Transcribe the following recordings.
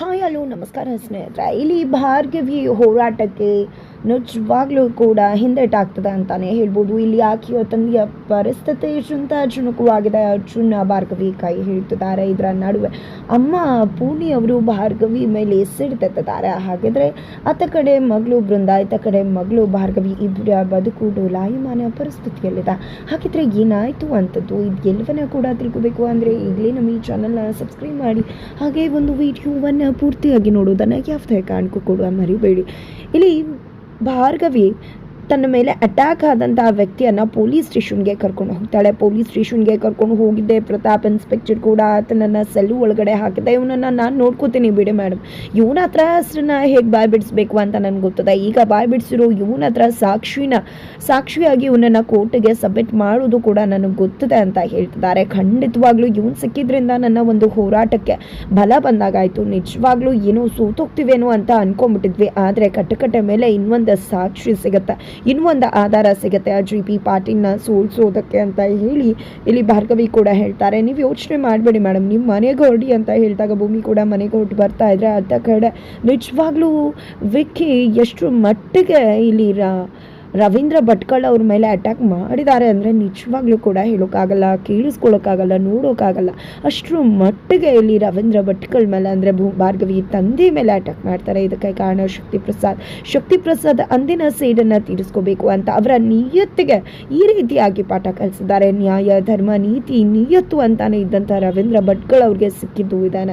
Hi hello ನಮಸ್ಕಾರ ಸ್ನೇಹಿತರೆ ಇಲ್ಲಿ ಭಾರ್ಗವಿ ಹೋರಾಟಕ್ಕೆ ನಿಜವಾಗ್ಲೂ ಕೂಡ ಹಿಂದೆಟಾಗ್ತದೆ ಅಂತಾನೆ ಹೇಳ್ಬೋದು. ಇಲ್ಲಿ ಆಕೆಯ ತಂದೆಯ ಪರಿಸ್ಥಿತಿ ಎಷ್ಟಂತ ಚುಣುಕುವಾಗಿದೆ ಅರ್ಜುನ್ ಭಾರ್ಗವಿ ಕೈ ಹಿಡಿತಿದ್ದಾರೆ. ಇದರ ನಡುವೆ ಅಮ್ಮ ಪೂರ್ಣಿ ಅವರು ಭಾರ್ಗವಿ ಮೇಲೆ ಸಿಡ್ತೆತ್ತಿದ್ದಾರೆ ಹಾಗಿದ್ರೆ ಆತ ಕಡೆ ಮಗಳು ಬೃಂದ ಆತ ಕಡೆ ಮಗಳು ಭಾರ್ಗವಿ ಇಬ್ಬರ ಬದುಕು ಡೋಲಾಯಮಾನ ಪರಿಸ್ಥಿತಿಯಲ್ಲಿದೆ. ಹಾಗಿದ್ರೆ ಏನಾಯಿತು ಅಂತದ್ದು ಇದು ಎಲ್ಲವನ್ನ ಕೂಡ ತಿಳ್ಕೋಬೇಕು ಅಂದರೆ ಈಗಲೇ ನಮ್ಮ ಈ ಚಾನಲ್ನ ಸಬ್ಸ್ಕ್ರೈಬ್ ಮಾಡಿ. ಹಾಗೆ ಒಂದು ವಿಡಿಯೋವನ್ನು ಪೂರ್ತಿಯಾಗಿ ನೋಡೋದನ್ನು ಯಾವುದೇ ಕಾರಣಕ್ಕೂ ಕೂಡ ಮರಿಬೇಡಿ. ಇಲ್ಲಿ ಭಾರ್ಗವಿ ತನ್ನ ಮೇಲೆ ಅಟ್ಯಾಕ್ ಆದಂಥ ವ್ಯಕ್ತಿಯನ್ನು ಪೊಲೀಸ್ ಸ್ಟೇಷನ್ಗೆ ಕರ್ಕೊಂಡು ಹೋಗ್ತಾಳೆ. ಪೊಲೀಸ್ ಸ್ಟೇಷನ್ಗೆ ಕರ್ಕೊಂಡು ಹೋಗಿದ್ದೆ. ಪ್ರತಾಪ್ ಇನ್ಸ್ಪೆಕ್ಟರ್ ಕೂಡ ಆತನನ್ನು ಸೆಲ್ಲು ಒಳಗಡೆ ಹಾಕಿದೆ ಇವನನ್ನು ನಾನು ನೋಡ್ಕೋತೀನಿ ಬಿಡಿ ಮೇಡಮ್ ಇವನ ಹತ್ರ ಹೆಸ್ರನ್ನ ಹೇಗೆ ಬಾಯ್ ಬಿಡಿಸ್ಬೇಕು ಅಂತ ನನಗೆ ಗೊತ್ತದೆ. ಈಗ ಬಾಯ್ ಬಿಡಿಸಿರೋ ಇವನ ಹತ್ರ ಸಾಕ್ಷಿನ, ಸಾಕ್ಷಿಯಾಗಿ ಇವನನ್ನು ಕೋರ್ಟ್ಗೆ ಸಬ್ಮಿಟ್ ಮಾಡೋದು ಕೂಡ ನನಗೆ ಗೊತ್ತದೆ ಅಂತ ಹೇಳ್ತಿದ್ದಾರೆ. ಖಂಡಿತವಾಗ್ಲೂ ಇವನ್ ಸಿಕ್ಕಿದ್ರಿಂದ ನನ್ನ ಒಂದು ಹೋರಾಟಕ್ಕೆ ಬಲ ಬಂದಾಗಾಯಿತು. ನಿಜವಾಗ್ಲೂ ಏನೋ ಸೋತೋಗ್ತೀವೇನೋ ಅಂತ ಅನ್ಕೊಂಡ್ಬಿಟ್ಟಿದ್ವಿ. ಆದರೆ ಕಟ್ಟಕಟ್ಟೆ ಮೇಲೆ ಇನ್ನೊಂದು ಸಾಕ್ಷಿ ಸಿಗುತ್ತೆ. ಇನ್ನೊಂದು ಆಧಾರ ಸಿಗುತ್ತೆ. ಆ ಜಿ ಪಿ ಪಾಟೀಲ್ನ ಸೋಲ್ಸೋದಕ್ಕೆ ಅಂತ ಹೇಳಿ ಇಲ್ಲಿ ಭಾರ್ಗವಿ ಕೂಡ ಹೇಳ್ತಾರೆ. ನೀವು ಯೋಚನೆ ಮಾಡಬೇಡಿ ಮೇಡಮ್. ನಿಮ್ಮ ಮನೆಗೆ ಹೊರಡಿ ಅಂತ ಹೇಳಿದಾಗ ಭೂಮಿ ಕೂಡ ಮನೆಗೆ ಹೊರಟು ಬರ್ತಾ ಇದ್ರೆ ಅರ್ಧ ಕಡೆ ನಿಜವಾಗ್ಲೂ ವಿಕ್ಕಿ ಎಷ್ಟು ಮಟ್ಟಿಗೆ ಇಲ್ಲಿ ರವೀಂದ್ರ ಭಟ್ಕಳ್ ಅವ್ರ ಮೇಲೆ ಅಟ್ಯಾಕ್ ಮಾಡಿದ್ದಾರೆ ಅಂದರೆ ನಿಜವಾಗ್ಲೂ ಕೂಡ ಹೇಳೋಕ್ಕಾಗಲ್ಲ ಕೇಳಿಸ್ಕೊಳೋಕ್ಕಾಗಲ್ಲ ನೋಡೋಕ್ಕಾಗಲ್ಲ. ಅಷ್ಟರ ಮಟ್ಟಿಗೆ ಇಲ್ಲಿ ರವೀಂದ್ರ ಭಟ್ಕಳ್ ಮೇಲೆ ಅಂದರೆ ಭೂ, ಭಾರ್ಗವಿ ತಂದೆ ಮೇಲೆ ಅಟ್ಯಾಕ್ ಮಾಡ್ತಾರೆ. ಇದಕ್ಕೆ ಕಾರಣ ಶಕ್ತಿ ಪ್ರಸಾದ್ ಶಕ್ತಿ ಪ್ರಸಾದ್ ಅಂದಿನ ಸೇಡನ್ನು ತೀರಿಸ್ಕೋಬೇಕು ಅಂತ ಅವರ ನಿಯತ್ತಿಗೆ ಈ ರೀತಿಯಾಗಿ ಪಾಠ ಕಲಿಸಿದ್ದಾರೆ. ನ್ಯಾಯ, ಧರ್ಮ, ನೀತಿ, ನಿಯತ್ತು ಅಂತಾನೆ ಇದ್ದಂಥ ರವೀಂದ್ರ ಭಟ್ಕಳ್ ಅವ್ರಿಗೆ ಸಿಕ್ಕಿದ್ದು ವಿಧಾನ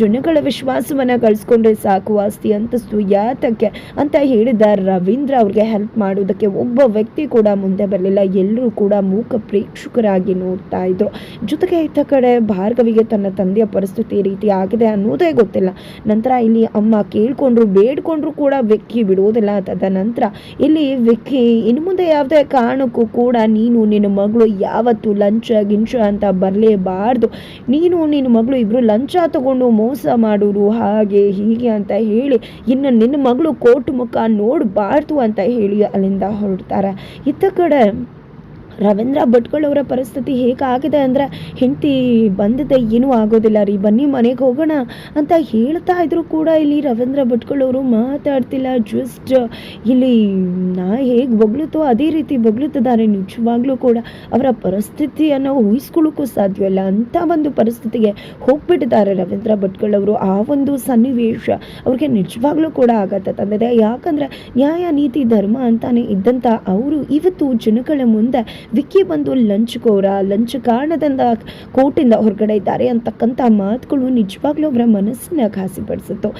ಜನಗಳ ವಿಶ್ವಾಸವನ್ನು ಗಳಿಸ್ಕೊಂಡ್ರೆ ಸಾಕು, ಆಸ್ತಿ ಅಂತಸ್ತು ಯಾತಕ್ಕೆ ಅಂತ ಹೇಳಿದ ರವೀಂದ್ರ ಅವ್ರಿಗೆ ಹೆಲ್ಪ್ ಮಾಡೋದಕ್ಕೆ ಒಬ್ಬ ವ್ಯಕ್ತಿ ಕೂಡ ಮುಂದೆ ಬರಲಿಲ್ಲ. ಎಲ್ಲರೂ ಕೂಡ ಮೂಕ ಪ್ರೇಕ್ಷಕರಾಗಿ ನೋಡ್ತಾ ಇದ್ರು. ಜೊತೆಗೆ ಇತ್ತ ಕಡೆ ಭಾರ್ಗವಿಗೆ ತನ್ನ ತಂದೆಯ ಪರಿಸ್ಥಿತಿ ರೀತಿ ಆಗಿದೆ ಅನ್ನೋದೇ ಗೊತ್ತಿಲ್ಲ. ನಂತರ ಇಲ್ಲಿ ಅಮ್ಮ ಕೇಳ್ಕೊಂಡ್ರು, ಬೇಡ್ಕೊಂಡ್ರು ಕೂಡ ವಿಕ್ಕಿ ಬಿಡುವುದಿಲ್ಲ. ತದನಂತರ ಇಲ್ಲಿ ವ್ಯಕ್ತಿ ಇನ್ನು ಮುಂದೆ ಯಾವುದೇ ಕಾರಣಕ್ಕೂ ಕೂಡ ನೀನು ನಿನ್ನ ಮಗಳು ಯಾವತ್ತು ಲಂಚ ಗಿಂಚ ಅಂತ ಬರಲೇಬಾರ್ದು. ನೀನು ನಿನ್ನ ಮಗಳು ಇಬ್ರು ಲಂಚ ತಗೊಂಡು ಮೋಸ ಮಾಡೋರು ಹಾಗೆ ಹೀಗೆ ಅಂತ ಹೇಳಿ, ಇನ್ನು ನಿನ್ನ ಮಗಳು ಕೋರ್ಟ್ ಮುಖ ನೋಡಬಾರ್ದು ಅಂತ ಹೇಳಿ ಅಲ್ಲಿಂದ ಹೊರಡ್ತಾರೆ. ಇತ್ತ ಕಡೆ ರವೀಂದ್ರ ಭಟ್ಕಳ್ ಅವರ ಪರಿಸ್ಥಿತಿ ಹೇಗಾಗಿದೆ ಅಂದರೆ, ಹೆಂಡತಿ ಬಂದಿದೆ, ಏನೂ ಆಗೋದಿಲ್ಲ ರೀ, ಬನ್ನಿ ಮನೆಗೆ ಹೋಗೋಣ ಅಂತ ಹೇಳ್ತಾ ಇದ್ರು ಕೂಡ ಇಲ್ಲಿ ರವೀಂದ್ರ ಭಟ್ಕಳ್ ಅವರು ಮಾತಾಡ್ತಿಲ್ಲ. ಜಸ್ಟ್ ಇಲ್ಲಿ ನಾ ಹೇಗೆ ಬಗ್ಲುತ್ತೋ ಅದೇ ರೀತಿ ಬಗ್ಲುತ್ತಿದ್ದಾರೆ ನಿಜವಾಗ್ಲೂ ಕೂಡ ಅವರ ಪರಿಸ್ಥಿತಿಯನ್ನು ಊಹಿಸ್ಕೊಳ್ಳೋಕ್ಕೂ ಸಾಧ್ಯವಿಲ್ಲ ಅಂಥ ಒಂದು ಪರಿಸ್ಥಿತಿಗೆ ಹೋಗ್ಬಿಟ್ಟಿದ್ದಾರೆ ರವೀಂದ್ರ ಭಟ್ಕಳ್ ಅವರು. ಆ ಒಂದು ಸನ್ನಿವೇಶ ಅವ್ರಿಗೆ ನಿಜವಾಗ್ಲೂ ಕೂಡ ಆಗತ್ತೆ ತಂದಿದೆ. ಯಾಕಂದರೆ ನ್ಯಾಯ, ನೀತಿ, ಧರ್ಮ ಅಂತಾನೆ ಇದ್ದಂಥ ಅವರು ಇವತ್ತು ಜನಗಳ ಮುಂದೆ ವಿಕ್ಕಿ ಬಂದು ಲಂಚ್ಗೋರ ಲಂಚ್ ಕಾರಣದಿಂದ ಕೋರ್ಟಿಂದ ಹೊರಗಡೆ ಇದ್ದಾರೆ ಅಂತಕ್ಕಂಥ ಮಾತುಗಳು ನಿಜವಾಗ್ಲೂ ಅವರ ಮನಸ್ಸನ್ನ ಘಾಸಿಪಡಿಸಿತ್ತು.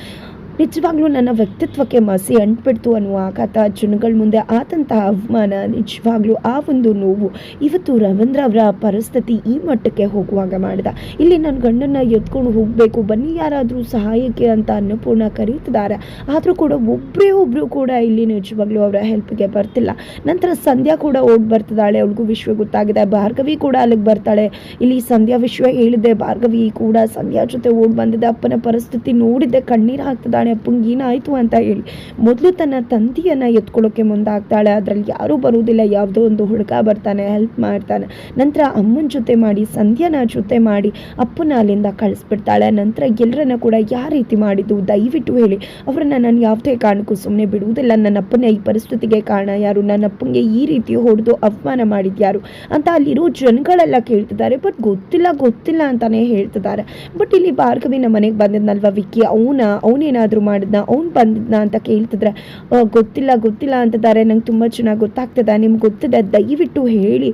ನಿಜವಾಗ್ಲೂ ನನ್ನ ವ್ಯಕ್ತಿತ್ವಕ್ಕೆ ಮಸಿ ಅಂಟ್ಬಿಡ್ತು ಅನ್ನುವ ಆಘಾತ ಜನಗಳ ಮುಂದೆ. ಆದಂತಹ ಅವಮಾನ ನಿಜವಾಗ್ಲೂ ಆ ಒಂದು ನೋವು. ಇವತ್ತು ರವೀಂದ್ರ ಅವರ ಪರಿಸ್ಥಿತಿ ಈ ಮಟ್ಟಕ್ಕೆ ಹೋಗುವಾಗ ಮಾಡಿದ. ಇಲ್ಲಿ ನನ್ನ ಗಂಡನ್ನ ಎತ್ಕೊಂಡು ಹೋಗಬೇಕು, ಬನ್ನಿ ಯಾರಾದರೂ ಸಹಾಯಕ್ಕೆ ಅಂತ ಅನ್ನಪೂರ್ಣ ಕರೀತಿದ್ದಾರೆ. ಆದರೂ ಕೂಡ ಒಬ್ಬರೇ ಒಬ್ಬರು ಕೂಡ ಇಲ್ಲಿ ನಿಜವಾಗ್ಲೂ ಅವರ ಹೆಲ್ಪ್ಗೆ ಬರ್ತಿಲ್ಲ. ನಂತರ ಸಂಧ್ಯಾ ಕೂಡ ಹೋಗಿ ಬರ್ತಿದ್ದಾಳೆ, ಅವಳಿಗೂ ವಿಶ್ವ ಗೊತ್ತಾಗಿದೆ. ಭಾರ್ಗವಿ ಕೂಡ ಅಲ್ಲಿಗೆ ಬರ್ತಾಳೆ. ಇಲ್ಲಿ ಸಂಧ್ಯಾ ವಿಶ್ವ ಹೇಳಿದೆ ಭಾರ್ಗವಿ ಕೂಡ ಸಂಧ್ಯಾ ಜೊತೆ ಓಡ್ ಬಂದಿದೆ. ಅಪ್ಪನ ಪರಿಸ್ಥಿತಿ ನೋಡಿದ್ದೆ, ಕಣ್ಣೀರು ಹಾಕ್ತಿದ್ದಾಳೆ. ಅಪ್ಪಂಗೆ ಏನಾಯಿತು ಅಂತ ಹೇಳಿ. ಮೊದಲು ತನ್ನ ತಂದೆಯನ್ನು ಎತ್ಕೊಳ್ಳೋಕ್ಕೆ ಮುಂದಾಗ್ತಾಳೆ. ಅದರಲ್ಲಿ ಯಾರೂ ಬರುವುದಿಲ್ಲ. ಯಾವುದೋ ಒಂದು ಹುಡುಗ ಬರ್ತಾನೆ ಹೆಲ್ಪ್ ಮಾಡ್ತಾನೆ. ನಂತರ ಅಮ್ಮನ ಜೊತೆ ಮಾಡಿ, ಸಂಧ್ಯಾನ ಜೊತೆ ಮಾಡಿ ಅಪ್ಪನ ಅಲ್ಲಿಂದ ಕಳಿಸ್ಬಿಡ್ತಾಳೆ. ನಂತರ ಎಲ್ಲರನ್ನ ಕೂಡ ಯಾವ ರೀತಿ ಮಾಡಿದ್ದು? ದಯವಿಟ್ಟು ಹೇಳಿ. ಅವರನ್ನು ನಾನು ಯಾವುದೇ ಕಾರಣಕ್ಕೂ ಸುಮ್ಮನೆ ಬಿಡುವುದಿಲ್ಲ. ನನ್ನ ಅಪ್ಪನ ಈ ಪರಿಸ್ಥಿತಿಗೆ ಕಾರಣ ಯಾರು? ನನ್ನ ಅಪ್ಪಂಗೆ ಈ ರೀತಿ ಹೊಡೆದು ಅವಮಾನ ಮಾಡಿದ್ಯಾರು ಅಂತ ಅಲ್ಲಿರೋ ಜನಗಳೆಲ್ಲ ಕೇಳ್ತಿದ್ದಾರೆ. ಬಟ್ ಗೊತ್ತಿಲ್ಲ ಗೊತ್ತಿಲ್ಲ ಅಂತಾನೆ ಹೇಳ್ತಿದ್ದಾರೆ. ಬಟ್ ಇಲ್ಲಿ ಭಾರ್ಗವಿ ನಮ್ಮ ಮನೆಗೆ ಬಂದಿದ್ನಲ್ವಾ, ವಿಕ್ಕಿ? ಅವನ, ಅವನೇನಾದರೂ ಮಾಡಿದ್ನ, ಅವ್ನು ಬಂದಿದ್ನ ಅಂತ ಕೇಳ್ತಿದ್ರೆ ಗೊತ್ತಿಲ್ಲ ಗೊತ್ತಿಲ್ಲ ಅಂತಿದ್ದಾರೆ. ನಂಗೆ ತುಂಬ ಚೆನ್ನಾಗಿ ಗೊತ್ತಾಗ್ತದೆ. ನಿಮ್ಗೆ ಗೊತ್ತಿದೆ, ದಯವಿಟ್ಟು ಹೇಳಿ.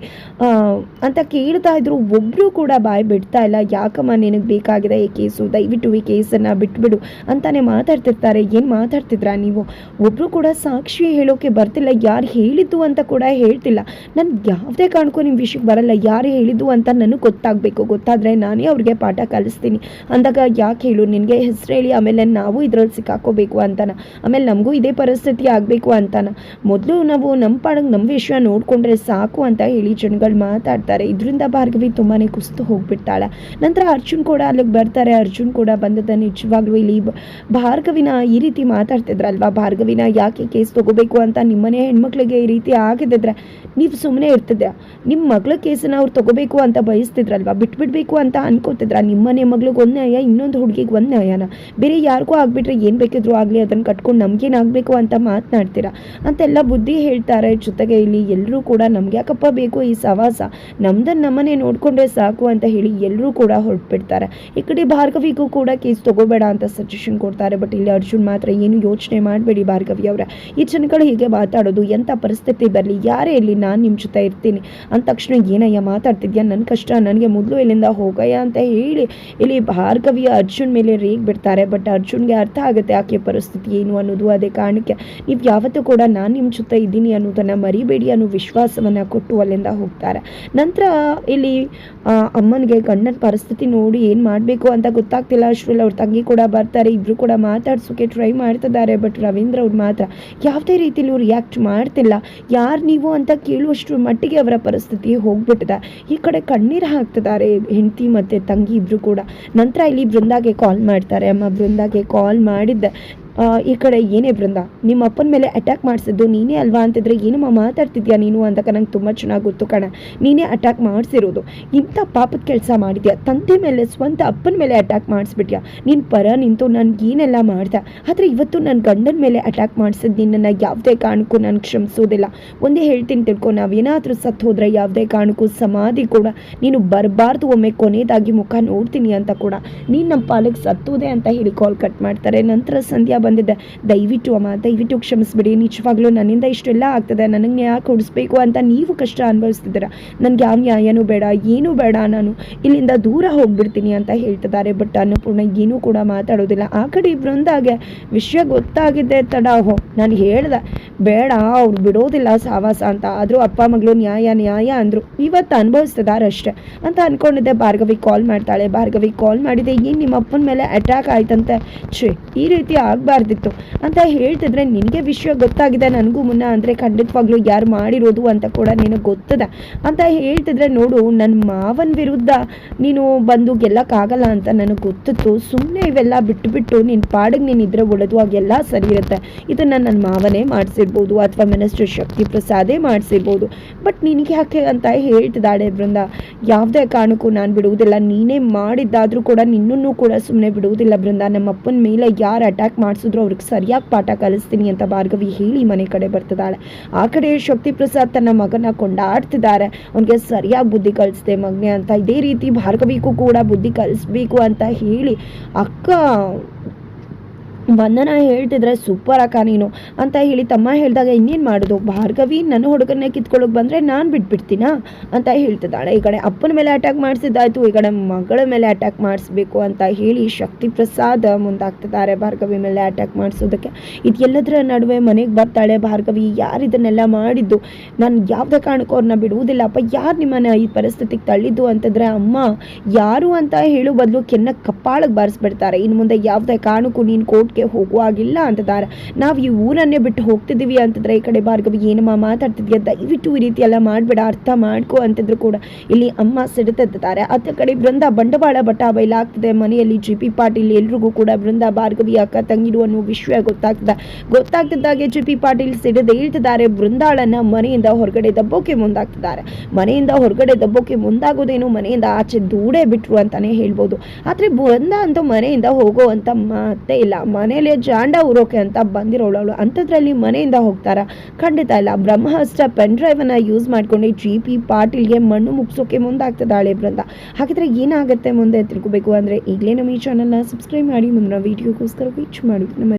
ಅಂತ ಕೇಳ್ತಾ ಇದ್ರು. ಒಬ್ಬರು ಕೂಡ ಬಾಯಿ ಬಿಡ್ತಾ ಇಲ್ಲ. ಯಾಕಮ್ಮ ನಿನಗೆ ಬೇಕಾಗಿದೆ ಈ ಕೇಸು? ದಯವಿಟ್ಟು ಈ ಕೇಸನ್ನು ಬಿಟ್ಬಿಡು ಅಂತಾನೆ ಮಾತಾಡ್ತಿರ್ತಾರೆ. ಏನು ಮಾತಾಡ್ತಿದ್ರಾ ನೀವು? ಒಬ್ಬರು ಕೂಡ ಸಾಕ್ಷಿ ಹೇಳೋಕೆ ಬರ್ತಿಲ್ಲ. ಯಾರು ಹೇಳಿದ್ದು ಅಂತ ಕೂಡ ಹೇಳ್ತಿಲ್ಲ. ನಾನು ಯಾವುದೇ ಕಾರಣಕ್ಕೂ ನಿಮ್ಮ ವಿಷಯಕ್ಕೆ ಬರಲ್ಲ. ಯಾರು ಹೇಳಿದ್ದು ಅಂತ ನನಗೆ ಗೊತ್ತಾಗಬೇಕು. ಗೊತ್ತಾದರೆ ನಾನೇ ಅವ್ರಿಗೆ ಪಾಠ ಕಲಿಸ್ತೀನಿ. ಅಂದಾಗ ಯಾಕೆ ಹೇಳು? ನಿನಗೆ ಹೆಸರು ಹೇಳಿ, ಆಮೇಲೆ ನಾವು ಇದ್ರಲ್ಲಿ ಪರಿಸ್ಥಿತಿಯಲ್ಲಿ ಸಿಕ್ಕಾಕೋಬೇಕು ಅಂತಾನ. ಆಮೇಲೆ ನಮಗೂ ಇದೇ ಪರಿಸ್ಥಿತಿ ಆಗಬೇಕು ಅಂತಾನ. ಮೊದಲು ನಾವು ನಮ್ಮ ಪಾಡಂಗೆ ನಮ್ಮ ವಿಷಯ ನೋಡಿಕೊಂಡ್ರೆ ಸಾಕು ಅಂತ ಹೇಳಿ ಜನಗಳು ಮಾತಾಡ್ತಾರೆ. ಇದರಿಂದ ಭಾರ್ಗವಿ ತುಂಬಾ ಕುಸ್ತು ಹೋಗ್ಬಿಡ್ತಾಳೆ. ನಂತರ ಅರ್ಜುನ್ ಕೂಡ ಅಲ್ಲಿಗೆ ಬರ್ತಾರೆ. ಅರ್ಜುನ್ ಕೂಡ ಬಂದದ ನಿಜವಾಗ್ಲೂ ಇಲ್ಲಿ ಭಾರ್ಗವಿನ ಈ ರೀತಿ ಮಾತಾಡ್ತಿದ್ರಲ್ವಾ? ಭಾರ್ಗವಿನ ಯಾಕೆ ಕೇಸ್ ತಗೋಬೇಕು ಅಂತ ನಿಮ್ಮನೆ ಹೆಣ್ಮಕ್ಳಿಗೆ ಈ ರೀತಿ ಆಗಿದ್ರೆ ನೀವು ಸುಮ್ಮನೆ ಇರ್ತಿದ್ರ? ನಿಮ್ಮ ಮಗಳ ಕೇಸನ್ನ ಅವ್ರು ತಗೋಬೇಕು ಅಂತ ಬಯಸ್ತಿದ್ರಲ್ವಾ? ಬಿಟ್ಬಿಡ್ಬೇಕು ಅಂತ ಅನ್ಕೋತಿದ್ರ? ನಿಮ್ಮನೆ ಮಗಳಿಗೆ ಒಂದು ನ್ಯಾಯ, ಇನ್ನೊಂದು ಹುಡುಗಿಗೆ ಒಂದು ನ್ಯಾಯನ? ಬೇರೆ ಯಾರಿಗೂ ಆಗ್ಬಿಟ್ರೆ ಏನು ಬೇಕಿದ್ರು ಆಗಲಿ ಅದನ್ನು ಕಟ್ಕೊಂಡು ನಮಗೇನಾಗಬೇಕು ಅಂತ ಮಾತನಾಡ್ತೀರಾ ಅಂತೆಲ್ಲ ಬುದ್ಧಿ ಹೇಳ್ತಾರೆ. ಜೊತೆಗೆ ಇಲ್ಲಿ ಎಲ್ಲರೂ ಕೂಡ ನಮ್ಗೆ ಯಾಕಪ್ಪ ಬೇಕು ಈ ಸವಾಸ ನಮ್ದನ್ನು ನಮ್ಮನೆ ನೋಡಿಕೊಂಡ್ರೆ ಸಾಕು ಅಂತ ಹೇಳಿ ಎಲ್ಲರೂ ಕೂಡ ಹೊರಟ್ಬಿಡ್ತಾರೆ. ಈ ಕಡೆ ಭಾರ್ಗವಿಗೂ ಕೂಡ ಕೇಸ್ ತಗೋಬೇಡ ಅಂತ ಸಜೆಷನ್ ಕೊಡ್ತಾರೆ. ಬಟ್ ಇಲ್ಲಿ ಅರ್ಜುನ್ ಮಾತ್ರ ಏನು ಯೋಚನೆ ಮಾಡಬೇಡಿ ಭಾರ್ಗವಿ ಅವರ. ಈ ಜನಗಳು ಹೀಗೆ ಮಾತಾಡೋದು ಎಂಥ ಪರಿಸ್ಥಿತಿ ಬರಲಿ? ಯಾರೇ ಇಲ್ಲಿ ನಾನು ನಿಮ್ಮ ಜೊತೆ ಇರ್ತೀನಿ. ಅಂದ ತಕ್ಷಣ ಏನಯ್ಯ ಮಾತಾಡ್ತಿದ್ಯಾ? ನನ್ನ ಕಷ್ಟ, ನನಗೆ ಮೊದಲು ಇಲ್ಲಿಂದ ಹೋಗಯ್ಯ ಅಂತ ಹೇಳಿ, ಇಲ್ಲಿ ಭಾರ್ಗವಿಯ ಅರ್ಜುನ್ ಮೇಲೆ ರೇಗ್ ಬಿಡ್ತಾರೆ. ಬಟ್ ಅರ್ಜುನ್ಗೆ ಅರ್ಥ ಆಗುತ್ತೆ ಆಕೆಯ ಪರಿಸ್ಥಿತಿ ಏನು ಅನ್ನೋದು ಅದೇ ಕಾರಣಕ್ಕೆ ನೀವು ಯಾವತ್ತೂ ಕೂಡ ನಾನು ನಿಮ್ಮ ಜೊತೆ ಇದ್ದೀನಿ ಅನ್ನೋದನ್ನು ಮರಿಬೇಡಿ ಅನ್ನೋ ವಿಶ್ವಾಸವನ್ನು ಕೊಟ್ಟು ಅಲ್ಲಿಂದ ಹೋಗ್ತಾರೆ. ನಂತರ ಇಲ್ಲಿ ಅಮ್ಮನಿಗೆ ಗಂಡನ ಪರಿಸ್ಥಿತಿ ನೋಡಿ ಏನು ಮಾಡಬೇಕು ಅಂತ ಗೊತ್ತಾಗ್ತಿಲ್ಲ. ಅಶ್ವಿಲ್ ಅವ್ರ ತಂಗಿ ಕೂಡ ಬರ್ತಾರೆ ಇಬ್ಬರು ಕೂಡ ಮಾತಾಡ್ಸೋಕೆ ಟ್ರೈ ಮಾಡ್ತಿದ್ದಾರೆ ಬಟ್ ರವೀಂದ್ರ ಅವ್ರು ಮಾತ್ರ ಯಾವುದೇ ರೀತಿಲಿ ರಿಯಾಕ್ಟ್ ಮಾಡ್ತಿಲ್ಲ. ಯಾರು ನೀವು ಅಂತ ಕೇಳುವಷ್ಟು ಮಟ್ಟಿಗೆ ಅವರ ಪರಿಸ್ಥಿತಿ ಹೋಗ್ಬಿಟ್ಟಿದೆ. ಈ ಕಡೆ ಕಣ್ಣೀರು ಹಾಕ್ತಿದ್ದಾರೆ ಹೆಂಡತಿ ಮತ್ತು ತಂಗಿ ಇಬ್ಬರು ಕೂಡ. ನಂತರ ಇಲ್ಲಿ ಬೃಂದಾಗೆ ಕಾಲ್ ಮಾಡ್ತಾರೆ. ಅಮ್ಮ, ಬೃಂದಾಗೆ ಕಾಲ್ ಮಾಡಿದ್ದೆ. ಈ ಕಡೆ ಏನೇ ಬೃಂದ, ನಿಮ್ಮ ಅಪ್ಪನ ಮೇಲೆ ಅಟ್ಯಾಕ್ ಮಾಡಿಸಿದ್ದು ನೀನೇ ಅಲ್ವಾ ಅಂತಿದ್ರೆ ಏನಮ್ಮ ಮಾತಾಡ್ತಿದ್ಯಾ ನೀನು ಅಂದಾಗ ನಂಗೆ ತುಂಬ ಚೆನ್ನಾಗಿ ಗೊತ್ತು ಕಣ. ನೀನೇ ಅಟ್ಯಾಕ್ ಮಾಡಿಸಿರೋದು. ಇಂಥ ಪಾಪದ ಕೆಲಸ ಮಾಡಿದ್ಯಾ? ತಂದೆ ಮೇಲೆ, ಸ್ವಂತ ಅಪ್ಪನ ಮೇಲೆ ಅಟ್ಯಾಕ್ ಮಾಡಿಸ್ಬಿಟ್ಯಾ? ನೀನು ಪರ ನಿಂತು ನನಗೇನೆಲ್ಲ ಮಾಡ್ದೆ? ಆದರೆ ಇವತ್ತು ನನ್ನ ಗಂಡನ ಮೇಲೆ ಅಟ್ಯಾಕ್ ಮಾಡಿಸಿದ್ದು ನಿನ್ನನ್ನು ಯಾವುದೇ ಕಾರಣಕ್ಕೂ ನಾನು ಕ್ಷಮಿಸೋದಿಲ್ಲ. ಒಂದೇ ಹೇಳ್ತೀನಿ ತಿಳ್ಕೊ, ನಾವೇನಾದರೂ ಸತ್ತು ಹೋದ್ರೆ ಯಾವುದೇ ಕಾರಣಕ್ಕೂ ಸಮಾಧಿ ಕೂಡ ನೀನು ಬರಬಾರ್ದು, ಒಮ್ಮೆ ಕೊನೆಯದಾಗಿ ಮುಖ ನೋಡ್ತೀನಿ ಅಂತ ಕೂಡ. ನೀನು ನಮ್ಮ ಪಾಲಿಗೆ ಸತ್ತೋದೆ ಅಂತ ಹೇಳಿ ಕಾಲ್ ಕಟ್ ಮಾಡ್ತಾರೆ. ನಂತರ ಸಂಧ್ಯಾ ಬಂದಿದ್ದೆ ದಯವಿಟ್ಟು ಅಮ್ಮ, ದಯವಿಟ್ಟು ಕ್ಷಮಿಸ್ಬಿಡಿ. ನಿಜವಾಗ್ಲೂ ನನ್ನಿಂದ ಇಷ್ಟೆಲ್ಲ ಆಗ್ತದೆ. ನನಗೆ ಯಾಕೆ ಕೊಡಿಸ್ಬೇಕು ಅಂತ ನೀವು ಕಷ್ಟ ಅನುಭವಿಸ್ತಿದ್ದೀರಾ? ನನಗೆ ಯಾವ ನ್ಯಾಯನೂ ಬೇಡ, ಏನೂ ಬೇಡ. ನಾನು ಇಲ್ಲಿಂದ ದೂರ ಹೋಗ್ಬಿಡ್ತೀನಿ ಅಂತ ಹೇಳ್ತಿದ್ದಾರೆ. ಬಟ್ ಅನ್ನಪೂರ್ಣ ಏನೂ ಕೂಡ ಮಾತಾಡೋದಿಲ್ಲ. ಆ ಕಡೆ ಇಬ್ಬರೊಂದಾಗೆ ವಿಷಯ ಗೊತ್ತಾಗಿದೆ ತಡ ಹೋ ನಾನು ಹೇಳ್ದೆ. ಬೇಡ ಅವ್ರು ಬಿಡೋದಿಲ್ಲ ಸಾವಾಸ ಅಂತ. ಆದರೂ ಅಪ್ಪ ಮಗಳು ನ್ಯಾಯ ನ್ಯಾಯ ಅಂದರು. ಇವತ್ತು ಅನುಭವಿಸ್ತಿದ್ದಾರೆ ಅಷ್ಟೇ. ಅಂತ ಅಂದ್ಕೊಂಡಿದ್ದೆ ಭಾರ್ಗವಿ ಕಾಲ್ ಮಾಡ್ತಾಳೆ. ಭಾರ್ಗವಿ ಕಾಲ್ ಮಾಡಿದೆ, ಏನು ನಿಮ್ಮ ಅಪ್ಪನ ಮೇಲೆ ಅಟ್ಯಾಕ್ ಆಯ್ತಂತೆ? ಛೇ, ಈ ರೀತಿ ಆಗಬಾರ್ದಿತ್ತು. ಅಂತ ಹೇಳ್ತಿದ್ರೆ ನಿನಗೆ ವಿಷಯ ಗೊತ್ತಾಗಿದೆ, ನನಗೂ ಮುನ್ನ. ಅಂದರೆ ಖಂಡಿತವಾಗ್ಲೂ ಯಾರು ಮಾಡಿರೋದು ಅಂತ ಕೂಡ ನಿನಗೆ ಗೊತ್ತದೆ. ಅಂತ ಹೇಳ್ತಿದ್ರೆ ನೋಡು ನನ್ನ ಮಾವನ ವಿರುದ್ಧ ನೀನು ಬಂದು ಗೆಲ್ಲಕ್ಕಾಗಲ್ಲ ಅಂತ ನನಗೆ ಗೊತ್ತಿತ್ತು. ಸುಮ್ಮನೆ ಇವೆಲ್ಲ ಬಿಟ್ಟು ಬಿಟ್ಟು ನಿನ್ನ ಪಾಡಿಗೆ ನೀನು ಇದ್ರೆ ಒಳ್ಳೆದು ಆಗೆಲ್ಲ ಸರಿ ಇರುತ್ತೆ. ಇದನ್ನು ನನ್ನ ಮಾವನೇ ಮಾಡಿಸಿರ್ಬೋದು ಅಥವಾ ಮಿನಿಸ್ಟರ್ ಶಕ್ತಿ ಪ್ರಸಾದೇ ಮಾಡಿಸಿರ್ಬೋದು. ಬಟ್ ನಿನಗೆ ಯಾಕೆ ಅಂತ ಹೇಳ್ತಿದ್ದಾಳೆ ಬೃಂದ ಯಾವುದೇ ಕಾರಣಕ್ಕೂ ನಾನು ಬಿಡುವುದಿಲ್ಲ. ನೀನೇ ಮಾಡಿದ್ದಾದರೂ ಕೂಡ ನಿನ್ನನ್ನು ಕೂಡ ಸುಮ್ಮನೆ ಬಿಡುವುದಿಲ್ಲ ಬೃಂದ ನಮ್ಮ ಅಪ್ಪನ ಮೇಲೆ ಯಾರು ಅಟ್ಯಾಕ್ ಮಾಡಿಸಿದ್ರು ಅವ್ರಿಗೆ ಸರಿಯಾಗಿ ಪಾಠ ಕಲಿಸ್ತೀನಿ ಅಂತ ಭಾರ್ಗವಿ ಹೇಳಿ ಮನೆ ಕಡೆ ಬರ್ತಿದ್ದಾಳೆ. ಆ ಕಡೆ ಶಕ್ತಿ ಪ್ರಸಾದ್ ತನ್ನ ಮಗನ ಕೊಂಡಾಡ್ತಿದ್ದಾರೆ. ಅವನಿಗೆ ಸರಿಯಾಗಿ ಬುದ್ಧಿ ಕಲಿಸ್ದೆ ಮಗನೇ ಅಂತ. ಇದೇ ರೀತಿ ಭಾರ್ಗವಿಗೂ ಕೂಡ ಬುದ್ಧಿ ಕಲಿಸ್ಬೇಕು ಅಂತ ಹೇಳಿ ಅಕ್ಕ ವಂದನ ಹೇಳ್ತಿದ್ರೆ ಸೂಪರ್ ಅಕ್ಕ ನೀನು ಅಂತ ಹೇಳಿ ತಮ್ಮ ಹೇಳಿದಾಗ ಇನ್ನೇನು ಮಾಡೋದು? ಭಾರ್ಗವಿ ನನ್ನ ಹುಡುಗನ್ನೇ ಕಿತ್ಕೊಳ್ಳೋಕೆ ಬಂದರೆ ನಾನು ಬಿಟ್ಬಿಡ್ತೀನಾ? ಅಂತ ಹೇಳ್ತಿದ್ದಾಳೆ. ಈ ಕಡೆ ಅಪ್ಪನ ಮೇಲೆ ಅಟ್ಯಾಕ್ ಮಾಡಿಸಿದ್ದಾಯ್ತು, ಈ ಕಡೆ ಮಗಳ ಮೇಲೆ ಅಟ್ಯಾಕ್ ಮಾಡಿಸ್ಬೇಕು ಅಂತ ಹೇಳಿ ಶಕ್ತಿ ಪ್ರಸಾದ್ ಮುಂದಾಗ್ತಿದ್ದಾರೆ ಭಾರ್ಗವಿ ಮೇಲೆ ಅಟ್ಯಾಕ್ ಮಾಡಿಸೋದಕ್ಕೆ. ಇದೆಲ್ಲದರ ನಡುವೆ ಮನೆಗೆ ಬರ್ತಾಳೆ ಭಾರ್ಗವಿ. ಯಾರು ಇದನ್ನೆಲ್ಲ ಮಾಡಿದ್ದು? ನಾನು ಯಾವುದೇ ಕಾರಣಕ್ಕೂ ಅವ್ರನ್ನ ಬಿಡುವುದಿಲ್ಲಪ್ಪ ಯಾರು ನಿಮ್ಮನ್ನು ಈ ಪರಿಸ್ಥಿತಿಗೆ ತಳ್ಳಿದ್ದು ಅಂತಂದ್ರೆ ಅಮ್ಮ. ಯಾರು ಅಂತ ಹೇಳೋ ಬದಲು ಕೆನ್ನ ಕಪ್ಪಾಳಕ್ಕೆ ಬಾರಿಸ್ಬಿಡ್ತಾರೆ. ಇನ್ನು ಮುಂದೆ ಯಾವುದೇ ಕಾರಣಕ್ಕೂ ನೀನು ಕೋರ್ಟ್ಗೆ ಹೋಗುವಾಗಿಲ್ಲ ಅಂತಿದ್ದಾರೆ ನಾವು ಈ ಊರನ್ನೇ ಬಿಟ್ಟು ಹೋಗ್ತಿದ್ದೀವಿ ಅಂತಂದ್ರೆ ಈ ಕಡೆ ಭಾರ್ಗವ ಏನಮ್ಮ ಮಾತಾಡ್ತಿದ್ಯಾ? ದಯವಿಟ್ಟು ಈ ರೀತಿ ಎಲ್ಲ ಮಾಡಬೇಡ, ಅರ್ಥ ಮಾಡ್ಕೋ ಅಂತಿದ್ರು ಕೂಡ ಇಲ್ಲಿ ಅಮ್ಮ ಸಿಡುತ್ತಿದ್ದಾರೆ ಅತ್ತ ಕಡೆ ಬೃಂದ ಬಂಡವಾಳ ಬಟ್ಟ ಬಯಲಾಗ್ತಿದೆ. ಮನೆಯಲ್ಲಿ ಜಿ ಪಿ ಪಾಟೀಲ್ ಎಲ್ರಿಗೂ ಕೂಡ ಬೃಂದ ಭಾರ್ಗವಿ ಅಕ್ಕ ತಂಗಿರು ಅನ್ನೋ ವಿಷಯ ಗೊತ್ತಾಗ್ತದೆ. ಗೊತ್ತಾಗ್ತಿದ್ದಾಗೆ ಜಿ ಪಿ ಪಾಟೀಲ್ ಸಿಡಿದು ಹೇಳ್ತಿದ್ದಾರೆ ಬೃಂದಾಳನ್ನ ಮನೆಯಿಂದ ಹೊರಗಡೆ ದಬ್ಬೋಕೆ ಮುಂದಾಗ್ತಿದ್ದಾರೆ. ಮನೆಯಿಂದ ಹೊರಗಡೆ ದಬ್ಬೋಕೆ ಮುಂದಾಗೋದೇನು ಮನೆಯಿಂದ ಆಚೆ ದೂಡೇ ಬಿಟ್ರು ಅಂತಾನೆ ಹೇಳ್ಬೋದು. ಆದ್ರೆ ಬೃಂದ ಅಂತ ಮನೆಯಿಂದ ಹೋಗೋ ಅಂತ ಮಾತೇ ಇಲ್ಲ. ಮನೇಲಿ ಜಾಂಡ ಉರೋಕೆ ಅಂತ ಬಂದಿರೋಳು. ಅಂಥದ್ರಲ್ಲಿ ಮನೆಯಿಂದ ಹೋಗ್ತಾರ? ಖಂಡಿತ ಇಲ್ಲ. ಬ್ರಹ್ಮಾಸ್ತ್ರ ಪೆನ್ ಡ್ರೈವನ್ನ ಯೂಸ್ ಮಾಡ್ಕೊಂಡು ಜಿ ಪಿ ಪಾಟೀಲ್ಗೆ ಮಣ್ಣು ಮುಗಿಸೋಕೆ ಮುಂದಾಗ್ತದಾಳೆ ಬೃಂದ. ಹಾಗಿದ್ರೆ ಏನಾಗುತ್ತೆ ಮುಂದೆ ತಿಳ್ಕೊಬೇಕು ಅಂದರೆ ಈಗಲೇ ನಮ್ಮ ಈ ಚಾನಲ್ನ ಸಬ್ಸ್ಕ್ರೈಬ್ ಮಾಡಿ ಮುಂದಿನ ವೀಡಿಯೋಗೋಸ್ಕರ ವೀಚ್ ಮಾಡಿ. ನಮ್ಮ